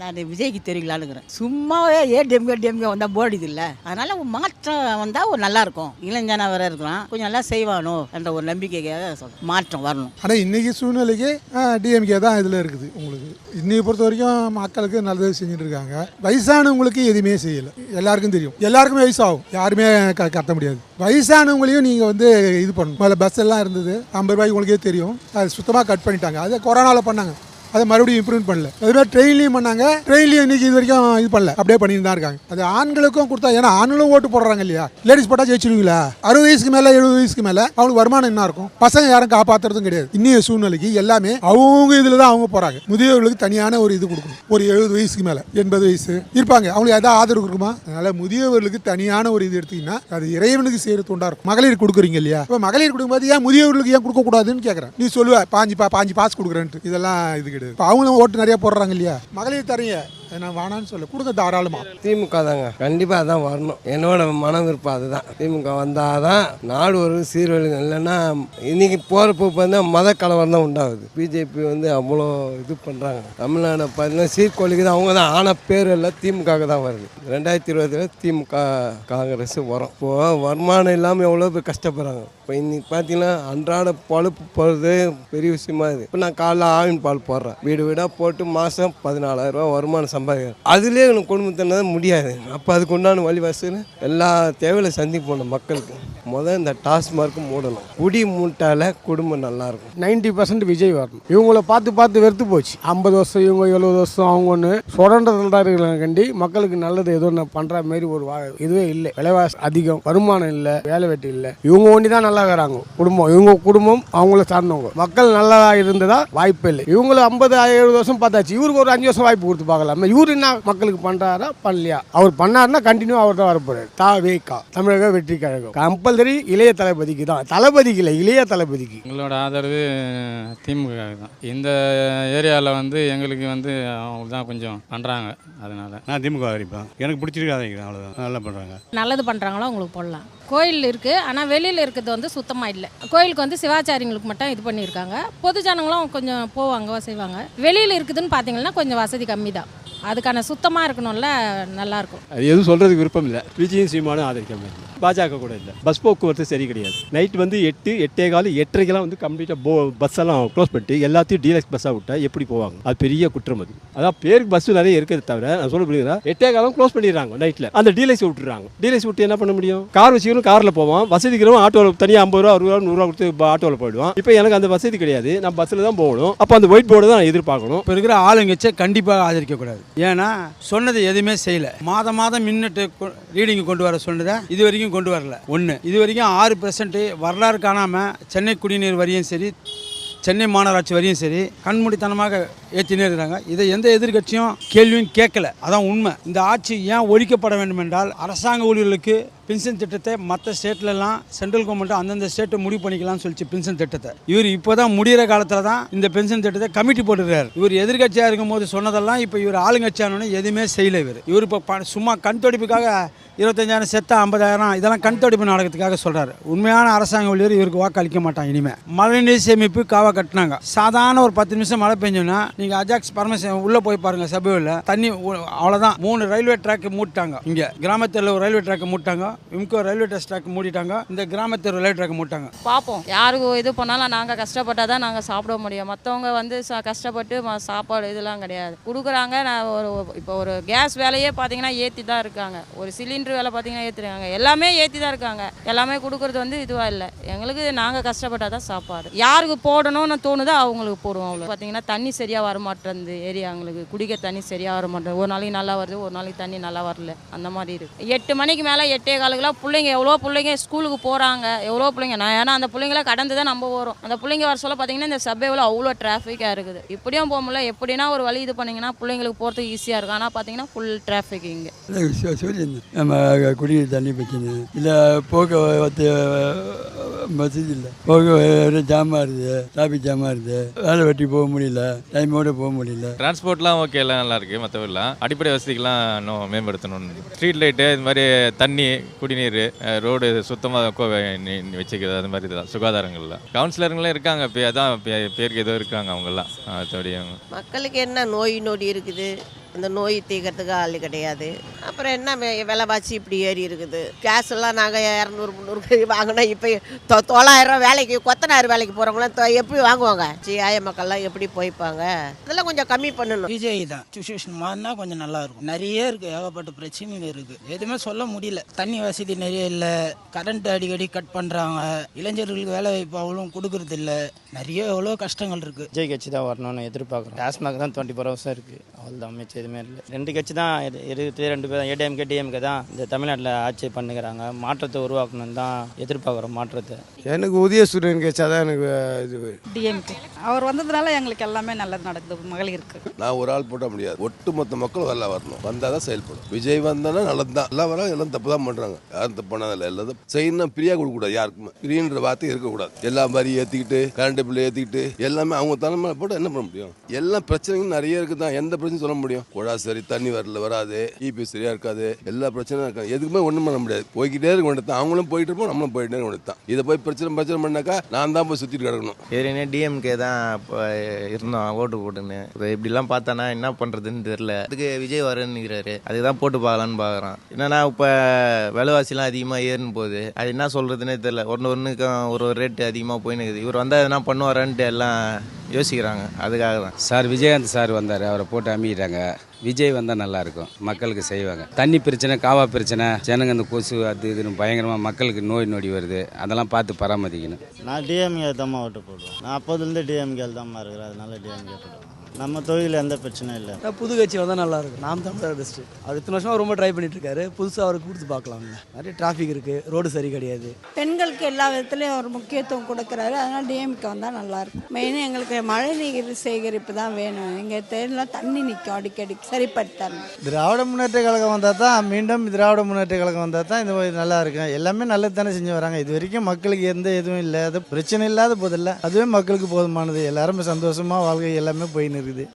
நான் விஜய்க்கு தெரியுங்களானுங்கிறேன் சும்மாவே ஏடிஎம்கே டிஎம்கே வந்தால் போடிது இல்லை. அதனால மாற்றம் வந்தால் ஒரு நல்லா இருக்கும் இளைஞனா வேற இருக்கலாம். கொஞ்சம் நல்லா செய்வானோ என்ற ஒரு நம்பிக்கைக்காக சொல்கிறேன் மாற்றம் வரணும். ஆனால் இன்றைக்கி சூழ்நிலைக்கு டிஎம்கே தான் இதில் இருக்குது உங்களுக்கு. இன்னைக்கு பொறுத்த வரைக்கும் மக்களுக்கு நல்லது செஞ்சுட்டு இருக்காங்க வயசானவங்களுக்கு எதுவுமே செய்யலை. எல்லாருக்கும் தெரியும். எல்லாருக்குமே வயசாகும். யாருமே க கட்ட முடியாது. வயசானவங்களையும் நீங்கள் வந்து இது பண்ணணும். பஸ் எல்லாம் இருந்தது. ஐம்பது ரூபாய்க்கு உங்களுக்கே தெரியும். அது சுத்தமாக கட் பண்ணிட்டாங்க. அது கொரோனாவில் பண்ணாங்க. அதை மறுபடியும் இம்ப்ரூவ் பண்ணல. அதுமாதிரி ட்ரெயின்லையும் பண்ணாங்க. ட்ரெயின்லையும் இன்னைக்கு இது வரைக்கும் இது பண்ணல. அப்படியே பண்ணிட்டு தான் இருக்காங்க. அது ஆண்களுக்கும் கொடுத்தா ஏன்னா ஆண்களும் ஓட்டு போடுறாங்க இல்லையா? லேடிஸ் போட்டால் ஜெயிச்சிருவீங்களா? அறுபது வயசுக்கு மேலே எழுபது வயசுக்கு மேலே அவங்களுக்கு வருமானம் என்ன இருக்கும். பசங்க யாரும் காப்பாற்றுறதும் கிடையாது. இன்னைய சூழ்நிலைக்கு எல்லாமே அவங்க இதில் தான் அவங்க போகிறாங்க முதியவர்களுக்கு தனியான ஒரு இது கொடுக்கணும். ஒரு எழுபது வயசுக்கு மேலே எண்பது வயசு இருப்பாங்க. அவங்களுக்கு எதாவது ஆதரவு இருக்குமா அதனால முதியவர்களுக்கு தனியான ஒரு இது எடுத்தீங்கன்னா அது இறைவனுக்கு செய்கிற தொண்டா இருக்கும். மகளிர் கொடுக்குறீங்க இல்லையா? இப்போ மகளிர் கொடுக்கும்போது ஏன் முதியவர்களுக்கு ஏன் கொடுக்கக்கூடாதுன்னு கேட்குறேன் நீ சொல்லுவ பாஞ்சு பா பாஞ்சு பாஸ் கொடுக்குறேன்ட்டு. இதெல்லாம் இது கிடையாது இப்போ அவங்களும் ஓட்டு நிறைய போடுறாங்க இல்லையா? மகளிர் தரீங்க நான் வேணான்னு சொல்ல. கொடுங்க தாராளமா? திமுக தாங்க. கண்டிப்பாக அதான் வரணும். என்னோட மன விருப்பம் அதுதான். திமுக வந்தால் தான் நாடு ஒரு சீர்வழி இல்லைன்னா இன்னைக்கு போகிற போக்கு வந்து மத கலவரம் தான் உண்டாகுது. பிஜேபி வந்து அவ்வளோ இது பண்ணுறாங்க தமிழ்நாடு பார்த்தீங்கன்னா சீர்கொழிக்கு தான் அவங்க தான். ஆன பேர் எல்லாம் திமுக தான் வருது. ரெண்டாயிரத்தி இருபதுல திமுக காங்கிரஸ் வரும். இப்போது வருமானம் இல்லாமல் எவ்வளோ பேர் கஷ்டப்படுறாங்க. இப்போ இன்னைக்கு பார்த்தீங்கன்னா அன்றாட பழுப்பு போகிறது பெரிய விஷயமா இது. இப்போ நான் காலைல ஆவின் பால் போடுறேன். வீடு வீடாக போட்டு மாதம் பதினாலாயிரம் ரூபாய் வருமானம் சம்பாதிக்கிறேன் அதுலேயே எனக்கு குடும்பத்தினது முடியாது. அப்போ அதுக்கு உண்டான வழி வசூல் எல்லா தேவையில சந்திப்போம் மக்களுக்கு. முதல் இந்த டாஸ்மார்க் மூடணும். குடி மூட்டால குடும்பம் நல்லா இருக்கும் நைன்டி பர்சன்ட் விஜய் வரணும். இவங்கள பார்த்து பார்த்து வெறுத்து போச்சு. ஐம்பது வருஷம் இவங்க எழுபது வருஷம் அவங்க ஒன்று சுரண்டதில் தான் இருக்கிறாங்க கண்டி. மக்களுக்கு நல்லது ஏதோ ஒன்று பண்ணுற மாதிரி ஒரு வா இதுவே இல்லை. விலைவாசி அதிகம். வருமானம் இல்லை. வேலை வெட்டி இல்லை. இவங்க ஒண்டி தான் நல்லா இருக்கிறாங்க குடும்பம். இவங்க குடும்பம் அவங்கள சார்ந்தவங்க. மக்கள் நல்லா இருந்ததா வாய்ப்பு இல்லை. இவங்களை ஐம்பது எழுபது வருஷம் பார்த்தாச்சு. இவருக்கு ஒரு அஞ்சு வருஷம் வாய்ப்பு கொடுத்து பார்க்கலாம். இவரு என்ன மக்களுக்கு பண்ணுறாரா பண்ணலையா? அவர் பண்ணாருன்னா கண்டினியூ அவர் தான் வரப்போறாரு. தா வேகா தமிழக வெற்றி கழகம் கம்பல்சரி இளைய தளபதிக்கு தான். தளபதிக்கு இல்லை இளைய தளபதிக்கு. எங்களோட ஆதரவு திமுக தான். இந்த ஏரியாவில் வந்து எங்களுக்கு வந்து அவங்க தான் கொஞ்சம் பண்ணுறாங்க அதனால். நான் திமுக ஆதரிப்பேன். எனக்கு பிடிச்சிருக்காதீங்க அவ்வளோதான் நல்லா பண்ணுறாங்க நல்லது பண்ணுறாங்களோ அவங்களுக்கு போடலாம். கோயில் இருக்குது ஆனால் வெளியில் இருக்கிறது வந்து சுத்தமாக இல்லை. கோயிலுக்கு வந்து சிவாச்சாரியங்களுக்கு மட்டும் இது பண்ணியிருக்காங்க. பொது ஜனங்களும் கொஞ்சம் போவாங்க செய்வாங்க. வெளியில் இருக்குதுன்னு பார்த்தீங்கன்னா கொஞ்சம் வசதி கம்மி தான். அதுக்கான சுத்தமாக இருக்கணும்ல நல்லாயிருக்கும். அது எதுவும் சொல்கிறதுக்கு விருப்பம் இல்லை. விஜயும் சீமானும் ஆதரிக்க மாதிரி பாஜக கூட இல்லை. பஸ் போக்குவரத்து சரி கிடையாது. நைட் வந்து எட்டு எட்டே கால் எட்டரைக்கெல்லாம் வந்து கம்ப்ளீட்டாக போ பஸ் எல்லாம் க்ளோஸ் பண்ணிட்டு எல்லாத்தையும் டீலக்ஸ் பஸ்ஸாக விட்டா எப்படி போவாங்க? அது பெரிய குற்றம் அது. அதான் பேருக்கு பஸ் நிறைய இருக்கிறது தவிர நான் சொல்ல முடியுதா எட்டே காலம் க்ளோஸ் பண்ணிடுறாங்க நைட்டில் அந்த டீலக்ஸ் விட்டுறாங்க டீலக்ஸ் விட்டு என்ன பண்ண முடியும்? கார் வச்சுக்கிறோம் காரில் போவோம் வசதிக்கிறோம் ஆட்டோவில் தனியாக ஐம்பது ரூபா அறுபது ரூபா நூறுரூவா கொடுத்து ஆட்டோவில் போயிடுவோம் இப்போ எனக்கு அந்த வசதி கிடையாது. நான் பஸ்ஸில் தான் போகணும். அப்போ அந்த ஒயிட் போர்டு தான் நான் எதிர்பார்க்கணும். இப்போ இருக்கிற ஆளுங்கச்சை கண்டிப்பாக ஆதரிக்கக்கூடாது. ஏன்னா சொன்னது எதுவுமே செய்யல. மாதம் மாதம் மின்னட்டு ரீடிங் கொண்டு வர சொன்னதை இது வரைக்கும் கொண்டு வரல. ஒன்று இது வரைக்கும் ஆறு பெர்சன்ட் வரலாறு காணாமல் சென்னை குடிநீர் வரியும் சரி சென்னை மாநகராட்சி வரியும் சரி கண்மூடித்தனமாக ஏற்றினே இருக்கிறாங்க. இதை எந்த எதிர்க்கட்சியும் கேள்வியும் கேட்கல. அதான் உண்மை. இந்த ஆட்சி ஏன் ஒழிக்கப்பட வேண்டும் என்றால் அரசாங்க ஊழியர்களுக்கு பென்ஷன் திட்டத்தை மற்ற ஸ்டேட்லலாம் சென்ட்ரல் கவர்மெண்ட் அந்தந்த ஸ்டேட்டை முடிவு பண்ணிக்கலாம்னு சொல்லிச்சு பென்ஷன் திட்டத்தை. இவர் இப்போ தான் முடிகிற காலத்தில் தான் இந்த பென்ஷன் திட்டத்தை கமிட்டி போட்டுருக்காரு இவர் எதிர்கட்சியாக இருக்கும்போது சொன்னதெல்லாம் இப்போ இவர் ஆளுங்கட்சியானோன்னு எதுவுமே செய்யல இவர். இவர் இப்போ சும்மா கண் தொடிப்புக்காக இருபத்தஞ்சாயிரம் செத்தா ஐம்பதாயிரம் இதெல்லாம் கண் தொடிப்பு நாடகத்துக்காக சொல்கிறாரு உண்மையான அரசாங்க ஊழியர் இவருக்கு வாக்களிக்க மாட்டான் இனிமேல் மழைநீர் சேமிப்பு காவா கட்டினாங்க. சாதாரண ஒரு பத்து நிமிஷம் மழை பெஞ்சோன்னா நீங்கள் அஜாக்ஸ் பரமேஸ்வரன் உள்ளே போய் பாருங்க சபையில். தண்ணி அவ்வளோதான் மூணு ரயில்வே ட்ராக் மூட்டாங்க. இங்கே கிராமத்தில் ஒரு ரயில்வே ட்ராக் மூட்டாங்க. இம்கோ ரயில்வே ட்ராக் மூடிட்டாங்க. இந்த கிராமத்தில் ரயில்வே ட்ராக் மூட்டாங்க. பார்ப்போம் யாருக்கு இது பண்ணாலும் நாங்கள் கஷ்டப்பட்டால் தான் நாங்கள் சாப்பிட முடியும். மற்றவங்க வந்து கஷ்டப்பட்டு ம- சாப்பாடு இதெல்லாம் கிடையாது. கொடுக்குறாங்க. நான் ஒரு இப்போ ஒரு கேஸ் வேலையே பார்த்தீங்கன்னா ஏற்றி தான் இருக்காங்க. ஒரு சிலிண்டர் வேலை பார்த்தீங்கன்னா ஏற்றிருக்காங்க எல்லாமே ஏற்றி தான் இருக்காங்க. எல்லாமே கொடுக்குறது வந்து இதுவாக இல்லை. எங்களுக்கு நாங்கள் கஷ்டப்பட்டால் தான் சாப்பாடு. யாருக்கு போடணும்னு தோணுதோ அவங்களுக்கு போடுவோம் அவ்வளோ பார்த்தீங்கன்னா தண்ணி சரியாக வர ஏரியா ஏரியாங்களுக்கு குடிக்க தண்ணி சரியாக வர ஒரு நாளைக்கு நல்லா வருது ஒரு நாளைக்கு தண்ணி நல்லா வரல. அந்த மாதிரி இருக்குது எட்டு மணிக்கு மேலே எட்டே காலுக்குலாம் பிள்ளைங்க எவ்வளோ பிள்ளைங்க ஸ்கூலுக்கு போகிறாங்க எவ்வளோ பிள்ளைங்க நான் ஏன்னா அந்த பிள்ளைங்கள கடந்து தான் நம்ம வரும் அந்த பிள்ளைங்க வர சொல்ல பார்த்தீங்கன்னா இந்த சபைவில் அவ்வளோ டிராஃபிக்காக இருக்குது. இப்படியும் போக முடியல. எப்படின்னா ஒரு வழி இது பண்ணிங்கன்னா பிள்ளைங்களுக்கு போகிறதுக்கு ஈஸியாக இருக்கும். ஆனால் பார்த்தீங்கன்னா ஃபுல் டிராஃபிக் இங்கே. சொல்லியிருந்தேன் நம்ம குடிநீர் தண்ணி பிரச்சனை. இல்லை போக்குவரத்து வசதி இல்லை போக்குவரத்து ஜாமாக இருக்குது டிராஃபிக் ஜாமாக இருக்குது வேலை வெட்டி போக முடியல டைமோட போக முடியல. டிரான்ஸ்போர்ட்லாம் ஓகே எல்லாம் நல்லா இருக்குது மற்றவெல்லாம் அடிப்படை வசதிகள்லாம் இன்னும் மேம்படுத்தணும் ஸ்ட்ரீட் லைட்டு இது மாதிரி தண்ணி குடிநீர் ரோடு சுத்தமாக வச்சுக்கிறது அது மாதிரி தான் சுகாதாரங்கள்ல கவுன்சிலருங்களாம் இருக்காங்க இப்போ அதான் பே- பேருக்கு ஏதோ இருக்காங்க அவங்கெல்லாம். மற்றபடி மக்களுக்கு என்ன நோய் நொடி இருக்குது? அந்த நோய் தீர்க்கறதுக்கு ஆள் கிடையாது. அப்புறம் என்ன வே- விலைவாசி இப்படி ஏறி இருக்குது. கேஸ் எல்லாம் நாங்கள் இரநூறு முந்நூறு வாங்கினா இப்போ தொள்ளாயிரம் வேலைக்கு கொத்தனார் வேலைக்கு போகிறவங்களாம் எப்படி வாங்குவாங்க? சிஆய மக்கள்லாம் எப்படி போய்ப்பாங்க? அதெல்லாம் கொஞ்சம் கம்மி பண்ணணும். விஜய் தான். சுச்சுவேஷன் மாறினா கொஞ்சம் நல்லா இருக்கும். நிறைய இருக்கு. ஏகப்பட்ட பிரச்சனைகள் இருக்கு. எதுவுமே சொல்ல முடியல. தண்ணி வசதி நிறைய இல்லை. கரண்ட் அடிக்கடி கட் பண்ணுறாங்க இளைஞர்களுக்கு வேலை வாய்ப்பு அவ்வளோ கொடுக்கறது இல்லை. நிறைய எவ்வளோ கஷ்டங்கள் இருக்கு. விஜய் கட்சி தான் வரணும்னு எதிர்பார்க்குறோம். டாஸ்மாக் தான் டுவெண்ட்டி ஃபோர் ஹவர்ஸும் இருக்குது அவ்வளோதான் மிச்சம் எதுவுமே இல்லை. ரெண்டு கட்சி தான் இரு- இருக்குது ரெண்டு பேரும் ஏடிஎம்கே டிஎம்கே தான் இந்த தமிழ்நாட்டில் ஆட்சி பண்ணுகிறாங்க. மாற்றத்தை உருவாக்கணும்னு தான் எதிர்பார்க்குறோம் மாற்றத்தை. எனக்கு உதய சூரியன் கட்சா தான் எனக்கு இது டிஎம்கே அவர் வந்ததுனால எங்களுக்கு எல்லாமே நல்லது நடக்குது. மகளிருக்கு நான் ஒரு ஆள் போட முடியாது. ஒட்டுமொத்த மக்கள் வரல வரணும். வந்தால் தான் செயல்படும். விஜய் வந்தானா நல்லது தான் எல்லாம் வர எல்லாம் தப்பு தான் பண்ணுறாங்க யாரும் தப்பு பண்ணதில்லை. எல்லாத்தையும் செய்யணும் ஃப்ரீயாக கொடுக்கக்கூடாது. யாருக்குமே. ஃப்ரீன்ற வார்த்தை இருக்கக்கூடாது. எல்லா மாதிரி ஏற்றிக்கிட்டு கரண்ட் பில் ஏற்றிக்கிட்டு எல்லாமே அவங்க தலைமையில போட்டு என்ன பண்ண முடியும்? எல்லாம் பிரச்சனைகளும் நிறைய இருக்குது தான் எந்த பிரச்சனையும் சொல்ல முடியும். குழா சரி தண்ணி வரல வராது. இபி சரியா இருக்காது. எல்லா பிரச்சனையும் இருக்காது. எதுக்குமே ஒன்றும் பண்ண முடியாது. போய்கிட்டே இருக்க வேண்டியது அவங்களும் போயிட்டு இருப்போம் நம்மளும் போயிட்டே இருக்க வேண்டியது தான் இதை போய் பிரச்சனை பிரச்சனை பண்ணாக்கா நான் தான் போய் சுற்றிட்டு கிடக்கணும். ஏற்கனவே டிஎம்கே தான் இப்போ இருந்தோம் ஓட்டு போட்டுன்னு. இப்போ இப்படிலாம் பார்த்தானா என்ன பண்ணுறதுன்னு தெரில அதுக்கு விஜய் வரேன்னுக்கிறாரு அதுக்கு தான் போட்டு பார்க்கலான்னு பார்க்குறான். என்னன்னா இப்போ விலைவாசிலாம் அதிகமாக ஏறுன்னு போகுது அது என்ன சொல்கிறதுனே தெரில ஒன்று ஒன்றுக்கும் ஒரு ஒரு ரேட்டு அதிகமாக போயின்னு இருக்குது. இவர் வந்தால் எதனா பண்ணுவாரான்ட்டு எல்லாம் யோசிக்கிறாங்க. அதுக்காக தான் சார் விஜயகாந்த் சார் வந்தார். அவரை போட்டு அமிக்கிட்டாங்க விஜய் வந்தால் நல்லா இருக்கும் மக்களுக்கு செய்வாங்க. தண்ணி பிரச்சனை காவா பிரச்சனை ஜனங்க இந்த கொசு அது இதுன்னு பயங்கரமாக மக்களுக்கு நோய் நொடி வருது. அதெல்லாம் பார்த்து பராமரிக்கணும். நான் டிஎம்கே தான் ஓட்டு போடுவேன். நான் அப்போதுலேருந்து டிஎம்கே தான் இருக்கிறேன் அதனால டிஎம்கே போடுவேன். நம்ம தொழில் எந்த பிரச்சனையும் இல்லை. புது கட்சி வந்தால் நல்லா இருக்கும். நாம் தமிழர் பெஸ்ட்டு அவர் இத்தனை வருஷமா ரொம்ப ட்ரை பண்ணிட்டு இருக்காரு புதுசாக அவருக்கு கொடுத்து பார்க்கலாம்ல. நிறைய டிராஃபிக் இருக்கு. ரோடு சரி கிடையாது. பெண்களுக்கு எல்லா விதத்துலையும் ஒரு முக்கியத்துவம் கொடுக்குறாரு. அதனால் டிஎம்கே வந்தால் நல்லா இருக்கும். மெயினாக எங்களுக்கு மழை நீர் சேகரிப்பு தான் வேணும். எங்கள் தேர்லாம் தண்ணி நிற்கும் அடிக்கடி. சரிப்படுத்தணும். திராவிட முன்னேற்ற கழகம் வந்தால் தான் மீண்டும் திராவிட முன்னேற்ற கழகம் வந்தால் தான் இது மாதிரி நல்லா இருக்கும். எல்லாமே நல்லது தானே செஞ்சு வராங்க. இது வரைக்கும் மக்களுக்கு எந்த இதுவும் இல்லை. அது பிரச்சனை இல்லாத போதில்ல. அதுவே மக்களுக்கு போதுமானது. எல்லாருமே சந்தோஷமா வாழ்க்கை எல்லாமே போயின்னு இருக்குது